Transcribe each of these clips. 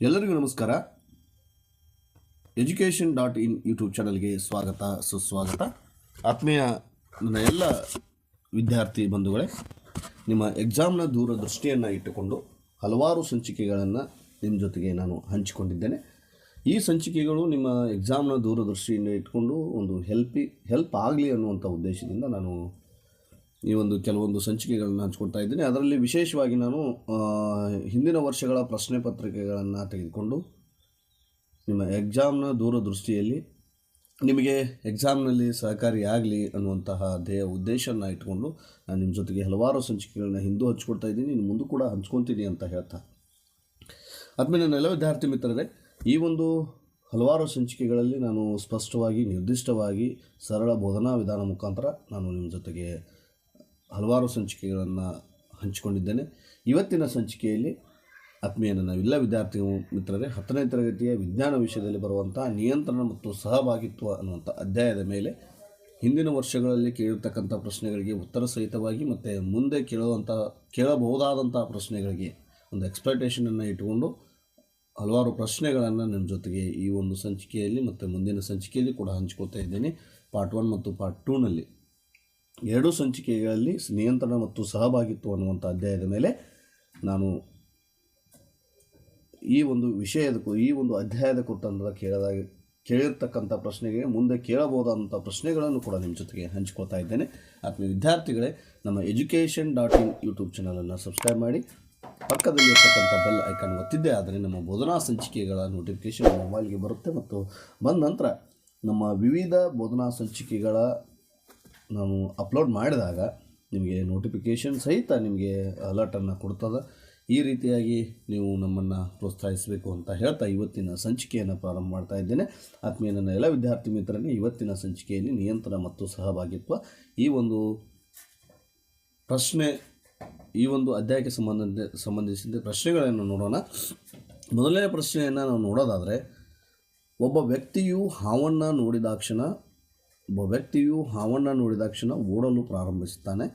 ಎಲ್ಲರಿಗೂ ನಮಸ್ಕಾರ. Education dot in YouTube ಚಾನಲ್ಗೆ ಸ್ವಾಗತ, ಸುಸ್ವಾಗತ. ಆತ್ಮೀಯ ನನ್ನ ಎಲ್ಲ ವಿದ್ಯಾರ್ಥಿ ಬಂಧುಗಳೇ, ನಿಮ್ಮ ಎಕ್ಸಾಮ್ನ ದೂರದೃಷ್ಟಿಯನ್ನು ಇಟ್ಟುಕೊಂಡು ಹಲವಾರು ಸಂಚಿಕೆಗಳನ್ನು ನಿಮ್ಮ ಜೊತೆಗೆ ನಾನು ಹಂಚಿಕೊಂಡಿದ್ದೇನೆ. ಈ ಸಂಚಿಕೆಗಳು ನಿಮ್ಮ ಎಕ್ಸಾಮ್ನ ದೂರದೃಷ್ಟಿಯನ್ನು ಇಟ್ಕೊಂಡು ಒಂದು ಹೆಲ್ಪಿ ಹೆಲ್ಪ್ ಆಗಲಿ ಅನ್ನುವಂಥ ಉದ್ದೇಶದಿಂದ ನಾನು ಈ ಒಂದು ಕೆಲವೊಂದು ಸಂಚಿಕೆಗಳನ್ನು ಹಂಚ್ಕೊಳ್ತಾ ಇದ್ದೀನಿ. ಅದರಲ್ಲಿ ವಿಶೇಷವಾಗಿ ನಾನು ಹಿಂದಿನ ವರ್ಷಗಳ ಪ್ರಶ್ನೆ ಪತ್ರಿಕೆಗಳನ್ನು ತೆಗೆದುಕೊಂಡು ನಿಮ್ಮ ಎಕ್ಸಾಮ್ನ ದೂರದೃಷ್ಟಿಯಲ್ಲಿ ನಿಮಗೆ ಎಕ್ಸಾಮ್ನಲ್ಲಿ ಸಹಕಾರಿಯಾಗಲಿ ಅನ್ನುವಂತಹ ಧ್ಯೇಯ ಉದ್ದೇಶನ ಇಟ್ಕೊಂಡು ನಾನು ನಿಮ್ಮ ಜೊತೆಗೆ ಹಲವಾರು ಸಂಚಿಕೆಗಳನ್ನ ಹಿಂದೂ ಹಂಚ್ಕೊಳ್ತಾ ಇದ್ದೀನಿ. ಇನ್ನು ಮುಂದೆ ಕೂಡ ಹಂಚ್ಕೊತೀನಿ ಅಂತ ಹೇಳ್ತಾ. ಆದಮೇಲೆ ನನ್ನೆಲ್ಲ ವಿದ್ಯಾರ್ಥಿ ಮಿತ್ರರೇ, ಈ ಒಂದು ಹಲವಾರು ಸಂಚಿಕೆಗಳಲ್ಲಿ ನಾನು ಸ್ಪಷ್ಟವಾಗಿ, ನಿರ್ದಿಷ್ಟವಾಗಿ ಸರಳ ಬೋಧನಾ ವಿಧಾನ ಮುಖಾಂತರ ನಾನು ನಿಮ್ಮ ಜೊತೆಗೆ ಹಲವಾರು ಸಂಚಿಕೆಗಳನ್ನು ಹಂಚಿಕೊಂಡಿದ್ದೇನೆ. ಇವತ್ತಿನ ಸಂಚಿಕೆಯಲ್ಲಿ ಆತ್ಮೀಯ ನನ್ನ ಎಲ್ಲ ವಿದ್ಯಾರ್ಥಿ ಮಿತ್ರರೇ, ಹತ್ತನೇ ತರಗತಿಯ ವಿಜ್ಞಾನ ವಿಷಯದಲ್ಲಿ ಬರುವಂಥ ನಿಯಂತ್ರಣ ಮತ್ತು ಸಹಭಾಗಿತ್ವ ಅನ್ನುವಂಥ ಅಧ್ಯಾಯದ ಮೇಲೆ ಹಿಂದಿನ ವರ್ಷಗಳಲ್ಲಿ ಕೇಳಿರ್ತಕ್ಕಂಥ ಪ್ರಶ್ನೆಗಳಿಗೆ ಉತ್ತರ ಸಹಿತವಾಗಿ ಮತ್ತು ಮುಂದೆ ಕೇಳುವಂಥ ಕೇಳಬಹುದಾದಂಥ ಪ್ರಶ್ನೆಗಳಿಗೆ ಒಂದು ಎಕ್ಸ್ಪೆಕ್ಟೇಷನನ್ನು ಇಟ್ಟುಕೊಂಡು ಹಲವಾರು ಪ್ರಶ್ನೆಗಳನ್ನು ನಿಮ್ಮ ಜೊತೆಗೆ ಈ ಒಂದು ಸಂಚಿಕೆಯಲ್ಲಿ ಮತ್ತು ಮುಂದಿನ ಸಂಚಿಕೆಯಲ್ಲಿ ಕೂಡ ಹಂಚ್ಕೋತಾ ಇದ್ದೇನೆ. ಪಾರ್ಟ್ ಒನ್ ಮತ್ತು ಪಾರ್ಟ್ ಟೂನಲ್ಲಿ ಎರಡೂ ಸಂಚಿಕೆಗಳಲ್ಲಿ ನಿಯಂತ್ರಣ ಮತ್ತು ಸಹಭಾಗಿತ್ವ ಅನ್ನುವಂಥ ಅಧ್ಯಾಯದ ಮೇಲೆ ನಾನು ಈ ಒಂದು ವಿಷಯದ ಈ ಒಂದು ಅಧ್ಯಾಯದ ಕುರಿತಂತ ಕೇಳದಾಗ, ಕೇಳಿರ್ತಕ್ಕಂಥ ಪ್ರಶ್ನೆಗೆ ಮುಂದೆ ಕೇಳಬಹುದಾದಂಥ ಪ್ರಶ್ನೆಗಳನ್ನು ಕೂಡ ನಿಮ್ಮ ಜೊತೆಗೆ ಹಂಚ್ಕೊಳ್ತಾ ಇದ್ದೇನೆ. ಆತ್ಮೀಯ ವಿದ್ಯಾರ್ಥಿಗಳೇ, ನಮ್ಮ ಎಜುಕೇಷನ್ ಡಾಟ್ ಇನ್ ಯೂಟ್ಯೂಬ್ ಚಾನಲನ್ನು ಸಬ್ಸ್ಕ್ರೈಬ್ ಮಾಡಿ, ಪಕ್ಕದಲ್ಲಿ ಇರ್ತಕ್ಕಂಥ ಬೆಲ್ ಐಕಾನ್ ಒತ್ತಿದ್ದೆ ಆದರೆ ನಮ್ಮ ಬೋಧನಾ ಸಂಚಿಕೆಗಳ ನೋಟಿಫಿಕೇಷನ್ ಮೊಬೈಲ್ಗೆ ಬರುತ್ತೆ ಮತ್ತು ಬಂದ ನಂತರ ನಮ್ಮ ವಿವಿಧ ಬೋಧನಾ ಸಂಚಿಕೆಗಳ ನಾವು ಅಪ್ಲೋಡ್ ಮಾಡಿದಾಗ ನಿಮಗೆ ನೋಟಿಫಿಕೇಷನ್ ಸಹಿತ ನಿಮಗೆ ಅಲರ್ಟನ್ನು ಕೊಡ್ತದೆ. ಈ ರೀತಿಯಾಗಿ ನೀವು ನಮ್ಮನ್ನು ಪ್ರೋತ್ಸಾಹಿಸಬೇಕು ಅಂತ ಹೇಳ್ತಾ ಇವತ್ತಿನ ಸಂಚಿಕೆಯನ್ನು ಪ್ರಾರಂಭ ಮಾಡ್ತಾ ಇದ್ದೇನೆ. ಆತ್ಮೀಯ ನನ್ನ ಎಲ್ಲ ವಿದ್ಯಾರ್ಥಿ ಮಿತ್ರರಿಗೆ ಇವತ್ತಿನ ಸಂಚಿಕೆಯಲ್ಲಿ ನಿಯಂತ್ರಣ ಮತ್ತು ಸಹಭಾಗಿತ್ವ ಈ ಒಂದು ಪ್ರಶ್ನೆ, ಈ ಒಂದು ಅಧ್ಯಾಯಕ್ಕೆ ಸಂಬಂಧ ಸಂಬಂಧಿಸಿದ ಪ್ರಶ್ನೆಗಳನ್ನು ನೋಡೋಣ. ಮೊದಲನೇ ಪ್ರಶ್ನೆಯನ್ನು ನಾವು ನೋಡೋದಾದರೆ, ಒಬ್ಬ ವ್ಯಕ್ತಿಯು ಹಾವನ್ನು ನೋಡಿದಾಕ್ಷಣ ಒಬ್ಬ ವ್ಯಕ್ತಿಯು ಹಾವನ್ನು ನೋಡಿದಾಕ್ಷಣ ಓಡಲು ಪ್ರಾರಂಭಿಸುತ್ತಾನೆ.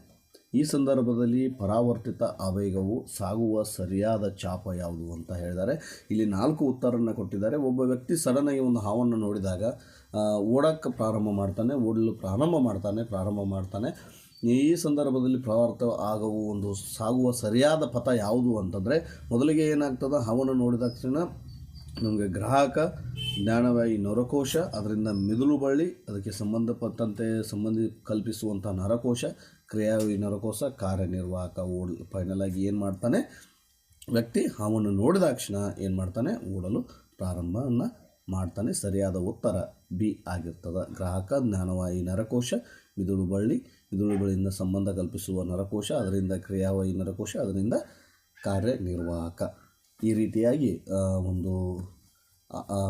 ಈ ಸಂದರ್ಭದಲ್ಲಿ ಪರಾವರ್ತಿತ ಆವೇಗವು ಸಾಗುವ ಸರಿಯಾದ ಚಾಪ ಯಾವುದು ಅಂತ ಹೇಳಿದ್ದಾರೆ ಇಲ್ಲಿ ನಾಲ್ಕು ಉತ್ತರವನ್ನು ಕೊಟ್ಟಿದ್ದಾರೆ. ಒಬ್ಬ ವ್ಯಕ್ತಿ ಸಡನ್ನಾಗಿ ಒಂದು ಹಾವನ್ನು ನೋಡಿದಾಗ ಓಡಕ್ಕೆ ಪ್ರಾರಂಭ ಮಾಡ್ತಾನೆ, ಓಡಲು ಪ್ರಾರಂಭ ಮಾಡ್ತಾನೆ ಪ್ರಾರಂಭ ಮಾಡ್ತಾನೆ. ಈ ಸಂದರ್ಭದಲ್ಲಿ ಪ್ರವರ್ತ ಆಗುವ ಒಂದು ಸಾಗುವ ಸರಿಯಾದ ಪಥ ಯಾವುದು ಅಂತಂದರೆ, ಮೊದಲಿಗೆ ಏನಾಗ್ತದೆ, ಹಾವನ್ನು ನೋಡಿದ ತಕ್ಷಣ ನಮಗೆ ಗ್ರಾಹಕ, ಜ್ಞಾನವಾಯಿ, ನರಕೋಶ, ಅದರಿಂದ ಮಿದುಳು ಬಳ್ಳಿ, ಅದಕ್ಕೆ ಸಂಬಂಧಪಟ್ಟಂತೆ ಸಂಬಂಧಿ ಕಲ್ಪಿಸುವಂಥ ನರಕೋಶ, ಕ್ರಿಯಾವಿ ನರಕೋಶ ಕಾರ್ಯನಿರ್ವಾಹಕ ಓಡ್ ಫೈನಲ್ ಆಗಿ ಏನು ಮಾಡ್ತಾನೆ? ವ್ಯಕ್ತಿ ಹಾವನ್ನು ನೋಡಿದ ತಕ್ಷಣ ಏನು ಮಾಡ್ತಾನೆ? ಓಡಲು ಪ್ರಾರಂಭವನ್ನು ಮಾಡ್ತಾನೆ. ಸರಿಯಾದ ಉತ್ತರ ಬಿ ಆಗಿರ್ತದೆ. ಗ್ರಾಹಕ, ಜ್ಞಾನವಾಯಿ, ನರಕೋಶ, ಮಿದುಳು ಬಳ್ಳಿ, ಮಿದುಳು ಬಳ್ಳಿಯಿಂದ ಸಂಬಂಧ ಕಲ್ಪಿಸುವ ನರಕೋಶ, ಅದರಿಂದ ಕ್ರಿಯಾವಾಯಿ ನರಕೋಶ, ಅದರಿಂದ ಕಾರ್ಯನಿರ್ವಾಹಕ. ಈ ರೀತಿಯಾಗಿ ಒಂದು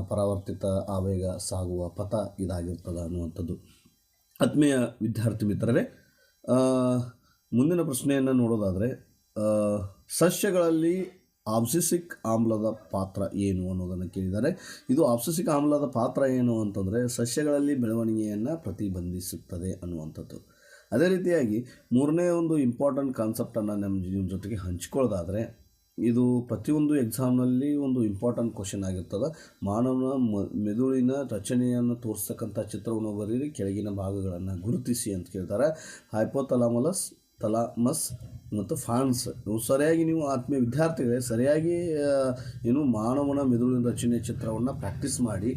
ಪರಾವರ್ತಿತ ಆವೇಗ ಸಾಗುವ ಪಥ ಇದಾಗಿರ್ತದೆ ಅನ್ನುವಂಥದ್ದು. ಆತ್ಮೀಯ ವಿದ್ಯಾರ್ಥಿ ಮಿತ್ರರೇ ಮುಂದಿನ ಪ್ರಶ್ನೆಯನ್ನು ನೋಡೋದಾದರೆ ಸಸ್ಯಗಳಲ್ಲಿ ಆಬ್ಸಿಸಿಕ್ ಆಮ್ಲದ ಪಾತ್ರ ಏನು ಅನ್ನೋದನ್ನು ಕೇಳಿದ್ದಾರೆ. ಇದು ಆಬ್ಸಿಸಿಕ್ ಆಮ್ಲದ ಪಾತ್ರ ಏನು ಅಂತಂದರೆ, ಸಸ್ಯಗಳಲ್ಲಿ ಬೆಳವಣಿಗೆಯನ್ನು ಪ್ರತಿಬಂಧಿಸುತ್ತದೆ ಅನ್ನುವಂಥದ್ದು. ಅದೇ ರೀತಿಯಾಗಿ ಮೂರನೇ ಒಂದು ಇಂಪಾರ್ಟೆಂಟ್ ಕಾನ್ಸೆಪ್ಟನ್ನು ನಮ್ಮ ನಿಮ್ಮ ಜೊತೆಗೆ ಹಂಚ್ಕೊಳ್ಳೋದಾದರೆ ಇದು ಪ್ರತಿಯೊಂದು ಎಕ್ಸಾಮ್ನಲ್ಲಿ ಒಂದು ಇಂಪಾರ್ಟೆಂಟ್ ಕ್ವಶನ್ ಆಗಿರ್ತದೆ. ಮಾನವನ ಮೆದುಳಿನ ರಚನೆಯನ್ನು ತೋರಿಸ್ತಕ್ಕಂಥ ಚಿತ್ರವನ್ನು ಬರೀರಿ, ಕೆಳಗಿನ ಭಾಗಗಳನ್ನು ಗುರುತಿಸಿ ಅಂತ ಕೇಳ್ತಾರೆ. ಹೈಪೋತಲಾಮಲಸ್ ತಲಾಮಸ್ ಮತ್ತು ಫಾನ್ಸ್ ಇವು ಸರಿಯಾಗಿ ನೀವು ಆತ್ಮೀಯ ವಿದ್ಯಾರ್ಥಿಗಳೇ, ಸರಿಯಾಗಿ ಏನು ಮಾನವನ ಮೆದುಳಿನ ರಚನೆಯ ಚಿತ್ರವನ್ನು ಪ್ರಾಕ್ಟೀಸ್ ಮಾಡಿ,